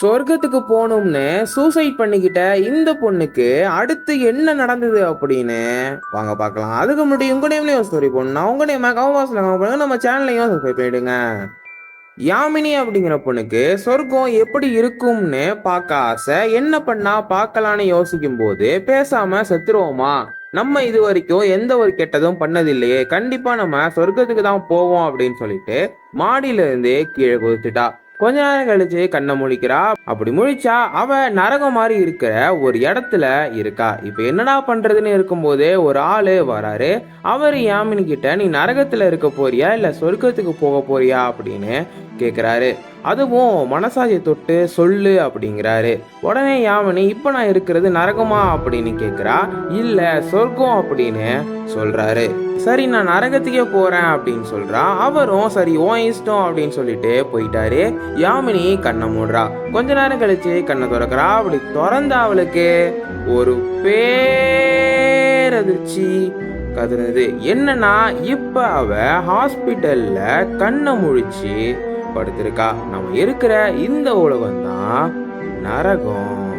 சொர்க்கத்துக்கு போகணும்னு சூசைட் பண்ணிக்கிட்ட இந்த பொண்ணுக்கு அடுத்து என்ன நடந்தது அப்படின்னு? வாங்க பார்க்கலாம். அதுக்கு முன்னாடி உங்க நேம்லயும் ஸ்டோரி போடணும். உங்க நேம் கவவாசில் பண்ணுங்க நம்ம சேனல்லையும் சப்ஸ்கிரைப் பண்ணிடுங்க. யாமினி அப்படிங்கிற பொண்ணுக்கு சொர்க்கம் எப்படி இருக்கும்னு பார்க்க ஆசை. என்ன பண்ணா பார்க்கலான்னு யோசிக்கும் போது பேசாம செத்துருவோமா? நம்ம இது வரைக்கும் எந்த ஒரு கெட்டதும் பண்ணதில்லையே. கண்டிப்பா நம்ம சொர்க்கத்துக்கு தான் போவோம் அப்படின்னு சொல்லிட்டு மாடியில இருந்து கீழே குதிச்சுட்டா. கொஞ்ச நேரம் கழிச்சு கண்ணை முழிக்கிறா அப்படி முழிச்சா அவ நரகம் மாதிரி இருக்கிற ஒரு இடத்துல இருக்கா. இப்ப என்னடா பண்றதுன்னு இருக்கும்போதே ஒரு ஆளு வராரு. அவர் யாமினி கிட்ட நீ நரகத்துல இருக்க போறியா? இல்ல சொர்க்கத்துக்கு போக போறியா? அப்படின்னு கேட்குறாரு அதுவும் மனசாஜை தொட்டு சொல்லு அப்படிங்கிறாரு. உடனே யாமினி இப்ப நான் இருக்கிறது நரகமா? அப்படின்னு கேட்குறா இல்ல சொர்க்கம் அப்படின்னு சொல்றாரு. சரி நான் நரகத்துக்கே போறேன் அப்படின்னு சொல்றான் அவரும் சரி ஓ இஷ்டம் அப்படின்னு சொல்லிட்டு போயிட்டாரு. யாமினி கண்ணை மூடுறா. கொஞ்ச நேரம் கழிச்சு கண்ணை திறக்கிறா. அப்படி திறந்த அவளுக்கு ஒரு பேரதிர்ச்சி கதிர்ந்தது என்னன்னா இப்ப அவ ஹாஸ்பிட்டல்ல கண்ணை முழிச்சு படுத்திருக்கா நம்ம இருக்கிற இந்த உலகம் தான் நரகம்.